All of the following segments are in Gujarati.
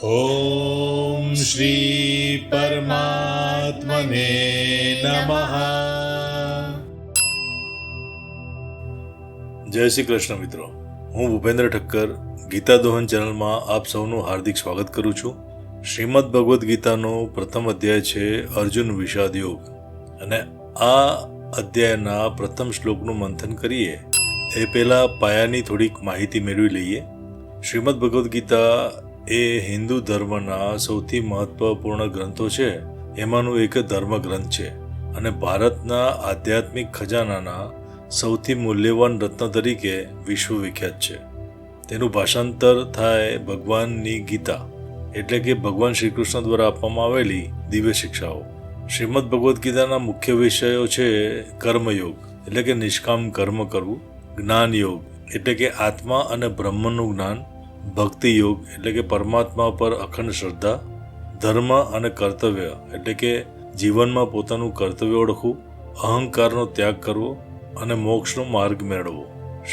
ॐ श्री परमात्मने नमः જય શ્રી કૃષ્ણ મિત્રો હું ભૂપેન્દ્ર ઠક્કર ગીતા દોહન ચેનલમાં આપ સૌનું હાર્દિક સ્વાગત કરું છું શ્રીમદ ભગવદ્ ગીતાનો પ્રથમ અધ્યાય છે અર્જુન વિષાદ યોગ અને આ અધ્યાયના પ્રથમ શ્લોકનું મંથન કરીએ એ પહેલાં પાયાની થોડીક માહિતી મેળવી લઈએ શ્રીમદ ભગવદ્ ગીતા એ હિન્દુ ધર્મના સૌથી મહત્વપૂર્ણ ગ્રંથો છે. એમાંનું એક ધર્મ ગ્રંથ છે અને ભારતના આધ્યાત્મિક ખજાનાના સૌથી મૂલ્યવાન રત્ન તરીકે વિશ્વ વિખ્યાત છે. તેનું ભાષાંતર થાય ભગવાનની ગીતા, એટલે કે ભગવાન શ્રી કૃષ્ણ દ્વારા આપવામાં આવેલી દિવ્ય શિક્ષાઓ. શ્રીમદ ભગવદ્ ગીતાના મુખ્ય વિષયો છે કર્મયોગ, એટલે કે નિષ્કામ કર્મ કરવું જ્ઞાન યોગ એટલે કે આત્મા અને બ્રહ્મનું જ્ઞાન ભક્તિ યોગ એટલે કે પરમાત્મા પર અખંડ શ્રદ્ધા, ધર્મ અને કર્તવ્ય, એટલે કે જીવનમાં પોતાનું કર્તવ્ય ઓળખવું, અહંકારનો ત્યાગ કરવો અને મોક્ષનો માર્ગ મેળવવો.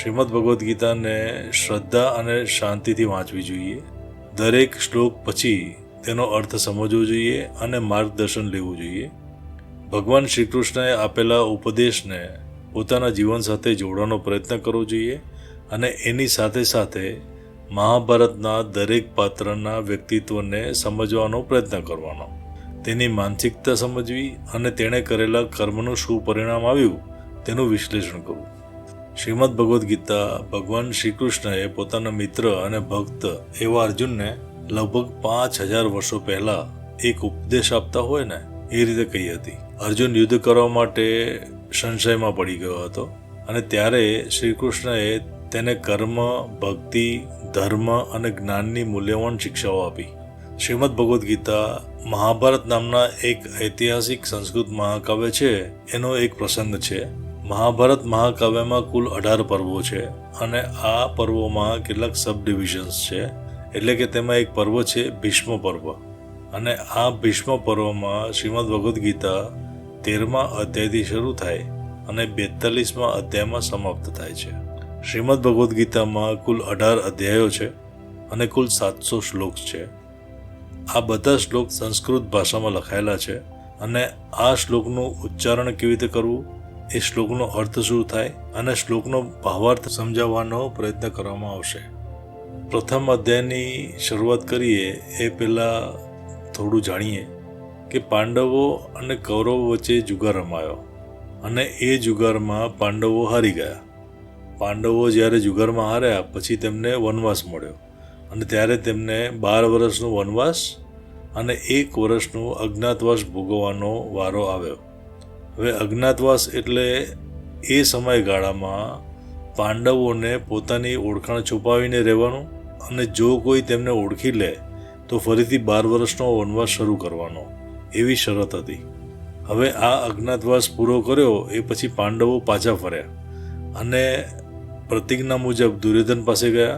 શ્રીમદ ભગવદ્ ગીતાને શ્રદ્ધા અને શાંતિથી વાંચવી જોઈએ. દરેક શ્લોક પછી તેનો અર્થ સમજવો જોઈએ અને માર્ગદર્શન લેવું જોઈએ. ભગવાન શ્રી કૃષ્ણએ આપેલા ઉપદેશને પોતાના જીવન સાથે જોડવાનો પ્રયત્ન કરવો જોઈએ અને એની સાથે સાથે મહાભારતના દરેક પાત્રના વ્યક્તિત્વને સમજવાનો પ્રયત્ન કરવાનો. તેની માનસિકતા સમજવી અને તેણે કરેલા કર્મનું શું પરિણામ આવ્યું, તેનું વિશ્લેષણ કરવું. શ્રીમદ ભગવદ્ ગીતા ભગવાન શ્રી કૃષ્ણએ પોતાના મિત્ર અને ભક્ત એવા અર્જુનને લગભગ પાંચ હજાર વર્ષો પહેલા એક ઉપદેશ આપતા હોય ને, એ રીતે કહી હતી. અર્જુન યુદ્ધ કરવા માટે સંશયમાં પડી ગયો હતો અને ત્યારે શ્રી કૃષ્ણએ તેને કર્મ, ભક્તિ ધર્મ અને જ્ઞાનની મૂલ્યવાન શિક્ષાઓ આપી. શ્રીમદ ભગવદ્ ગીતા મહાભારત નામના એક ઐતિહાસિક સંસ્કૃત મહાકાવ્ય છે. એનો એક પ્રસંગ છે. મહાભારત મહાકાવ્યમાં કુલ અઢાર પર્વો છે અને આ પર્વોમાં કેટલાક સબ ડિવિઝન્સ છે. એટલે કે તેમાં એક પર્વ છે ભીષ્મ પર્વ. અને આ ભીષ્મ પર્વમાં શ્રીમદ ભગવદ્ ગીતા તેરમા અધ્યાયથી શરૂ થાય અને બેતાલીસમાં અધ્યાયમાં સમાપ્ત થાય છે. શ્રીમદ ભગવદ્ ગીતામાં કુલ અઢાર અધ્યાયો છે અને કુલ સાતસો શ્લોક છે. આ બધા શ્લોક સંસ્કૃત ભાષામાં લખાયેલા છે અને આ શ્લોકનું ઉચ્ચારણ કેવી રીતે કરવું? એ શ્લોકનો અર્થ શું થાય અને શ્લોકનો ભાવાર્થ સમજાવવાનો પ્રયત્ન કરવામાં આવશે. પ્રથમ અધ્યાયની શરૂઆત કરીએ એ પહેલાં થોડું જાણીએ કે પાંડવો અને કૌરવો વચ્ચે જુગાર રમાયો અને એ જુગારમાં પાંડવો હારી ગયા. પાંડવો જ્યારે જુગારમાં હાર્યા, પછી તેમને વનવાસ મળ્યો. અને ત્યારે તેમને બાર વર્ષનો વનવાસ અને એક વર્ષનો અજ્ઞાતવાસ ભોગવવાનો વારો આવ્યો. હવે અજ્ઞાતવાસ એટલે એ સમયગાળામાં પાંડવોને પોતાની ઓળખાણ છુપાવીને રહેવાનું અને જો કોઈ તેમને ઓળખી લે, તો ફરીથી બાર વર્ષનો વનવાસ શરૂ કરવાનો. એવી શરત હતી. હવે આ અજ્ઞાતવાસ પૂરો કર્યો, એ પછી પાંડવો પાછા ફર્યા. અને પ્રતિજ્ઞા મુજબ દુર્યોધન પાસે ગયા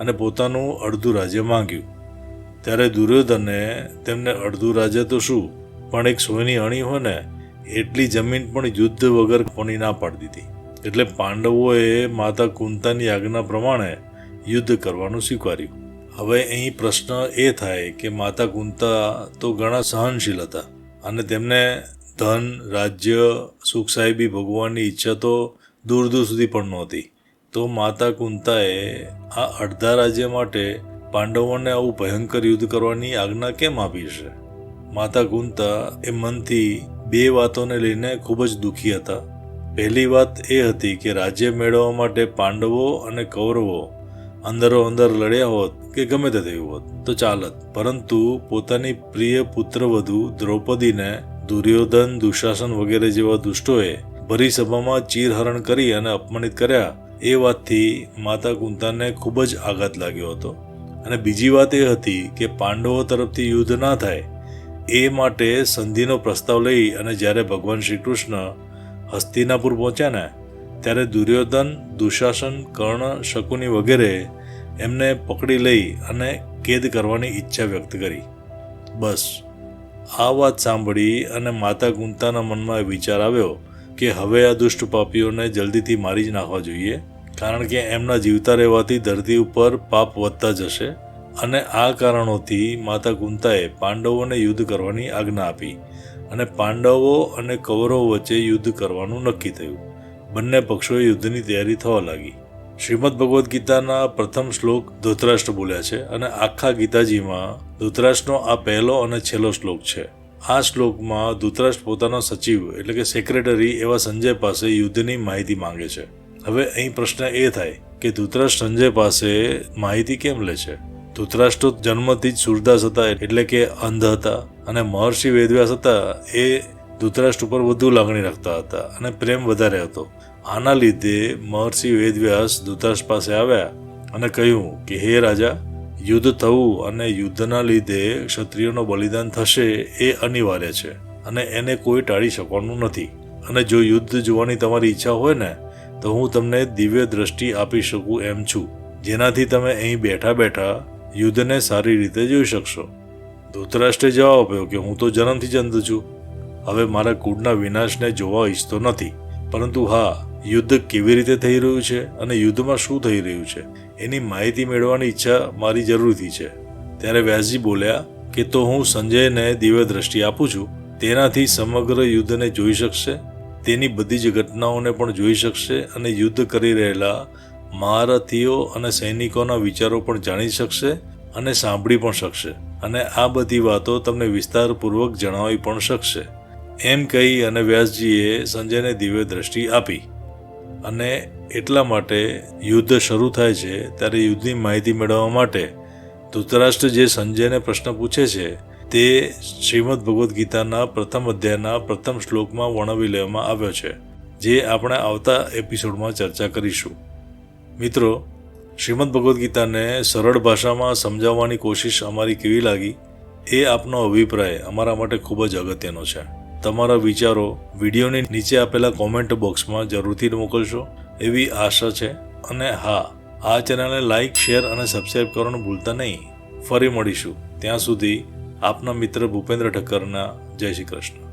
અને પોતાનું અડધું રાજ્ય માંગ્યું. ત્યારે દુર્યોધને તેમને અડધું રાજ્ય તો શું? પણ એક સોયની અણી હોય ને એટલી જમીન પણ યુદ્ધ વગર કોની ના પાડી દીધી. એટલે પાંડવોએ માતા કુંતાની આજ્ઞા પ્રમાણે યુદ્ધ કરવાનું સ્વીકાર્યું. હવે અહીં પ્રશ્ન એ થાય કે માતા કુંતા તો ઘણા સહનશીલ હતા અને તેમને ધન, રાજ્ય, સુખ સાહેબી ભગવાનની ઈચ્છા તો દૂર દૂર સુધી પણ નહોતી. તો માતા કુંતાએ આ અડધા રાજ્ય માટે પાંડવોને આવું ભયંકર યુદ્ધ કરવાની આજ્ઞા કેમ આપી છે? માતા કુંતા એ મનથી બે વાતોને લઈને ખૂબ જ દુઃખી હતા. પહેલી વાત એ હતી કે રાજ્ય મેળવવા માટે પાંડવો અને કૌરવો અંદરો અંદર લડ્યા હોત કે ગમે તે થયું હોત, તો ચાલત. પરંતુ પોતાની પ્રિય પુત્રવધુ દ્રૌપદીને દુર્યોધન, દુશાસન વગેરે જેવા દુષ્ટોએ ભરી સભામાં ચીરહરણ કરી અને અપમાનિત કર્યા. એ વાતથી માતા કુંતાને ખૂબ જ આઘાત લાગ્યો હતો. અને બીજી વાત એ હતી કે પાંડવો તરફથી યુદ્ધ ના થાય, એ માટે સંધિનો પ્રસ્તાવ લઈ અને જ્યારે ભગવાન શ્રી કૃષ્ણ હસ્તિનાપુર પહોંચ્યા ને, ત્યારે દુર્યોધન, દુશાસન, કર્ણ, શકુની વગેરે એમને પકડી લઈ અને કેદ કરવાની ઈચ્છા વ્યક્ત કરી. બસ, આ વાત સાંભળી અને માતા કુંતાના મનમાં વિચાર આવ્યો કે હવે આ દુષ્ટ પાપીઓને જલ્દીથી મારી જ નાખવા જોઈએ, કારણ કે એમના જીવતા રહેવાથી ધરતી ઉપર પાપ વધતા જશે અને આ કારણોથી માતા કુંતાએ પાંડવોને યુદ્ધ કરવાની આજ્ઞા આપી અને પાંડવો અને કૌરવો વચ્ચે યુદ્ધ કરવાનું નક્કી થયું. બંને પક્ષોએ યુદ્ધની તૈયારી થવા લાગી. શ્રીમદ ભગવદ્ ગીતાના પ્રથમ શ્લોક ધૃતરાષ્ટ્ર બોલ્યા છે અને આખા ગીતાજીમાં ધૃતરાષ્ટ્રનો આ પહેલો અને છેલ્લો શ્લોક છે. આ શ્લોકમાં ધૃતરાષ્ટ્ર પોતાનો સચિવ, એટલે કે સેક્રેટરી એવા સંજય પાસે યુદ્ધની માહિતી માંગે છે. હવે અહીં પ્રશ્ન એ થાય કે ધૃતરાષ્ટ્ર સંજય પાસે માહિતી કેમ લે છે? ધૃતરાષ્ટ્ર જન્મથી જ સૂરદાસ હતા, એટલે કે અંધ હતા, અને મહર્ષિ વેદવ્યાસ હતા એ ધૃતરાષ્ટ્ર ઉપર વધુ લાગણી રાખતા હતા અને પ્રેમ વધારે હતો. આના લીધે મહર્ષિ વેદવ્યાસ ધૃતરાષ્ટ્ર પાસે આવ્યા અને કહ્યું કે, હે રાજા યુદ્ધ થવું અને યુદ્ધના લીધે ક્ષત્રિયોનું બલિદાન થશે એ અનિવાર્ય છે અને એને કોઈ ટાળી શકવાનું નથી. અને જો યુદ્ધ જોવાની તમારી ઈચ્છા હોય ને, તો હું તમને દિવ્ય દ્રષ્ટિ આપી શકું એમ છું. જેનાથી તમે અહીં બેઠા બેઠા યુદ્ધને સારી રીતે જોઈ શકશો. ધૃતરાષ્ટ્રે જવાબ આપ્યો કે હું તો જન્મથી જ અંધ છું. હવે મારા કુળના વિનાશને જોવા ઈચ્છતો નથી. પરંતુ હા, યુદ્ધ કેવી રીતે થઈ રહ્યું છે અને યુદ્ધમાં શું થઈ રહ્યું છે? એની માહિતી મેળવવાની ઈચ્છા મારી જરૂરથી છે. ત્યારે વ્યાસજી બોલ્યા કે તો હું સંજયને દિવ્ય દ્રષ્ટિ આપું છું, તેનાથી સમગ્ર યુદ્ધને જોઈ શકશે, તેની બધી જ ઘટનાઓને પણ જોઈ શકશે અને યુદ્ધ કરી રહેલા મહારથીઓ અને સૈનિકોના વિચારો પણ જાણી શકશે અને સાંભળી પણ શકશે અને આ બધી વાતો તમને વિસ્તારપૂર્વક જણાવી પણ શકશે. એમ કહી અને વ્યાસજીએ સંજયને દિવ્ય દ્રષ્ટિ આપી અને એટલા માટે યુદ્ધ શરૂ થાય છે ત્યારે યુદ્ધની માહિતી મેળવવા માટે ધૃતરાષ્ટ્ર જે સંજયને પ્રશ્ન પૂછે છે, તે શ્રીમદ ભગવદ્ ગીતાના પ્રથમ અધ્યાયના પ્રથમ શ્લોકમાં વર્ણવી લેવામાં આવ્યો છે, જે આપણે આવતા એપિસોડમાં ચર્ચા કરીશું. મિત્રો, શ્રીમદ ભગવદ્ ગીતાને સરળ ભાષામાં સમજાવવાની કોશિશ અમારી કેવી લાગી? એ આપનો અભિપ્રાય અમારા માટે ખૂબ જ અગત્યનો છે. તમારા વિચારો વિડીયોની નીચે આપેલા કોમેન્ટ બોક્સમાં જરૂરથી મોકલશો. એવી આશા છે. અને હા, આ ચેનલને લાઇક શેર અને સબસ્ક્રાઈબ કરવાનું ભૂલતા નહીં. ફરી મળીશું. ત્યાં સુધી આપના મિત્ર ભૂપેન્દ્ર ઠક્કરના જય શ્રી કૃષ્ણ.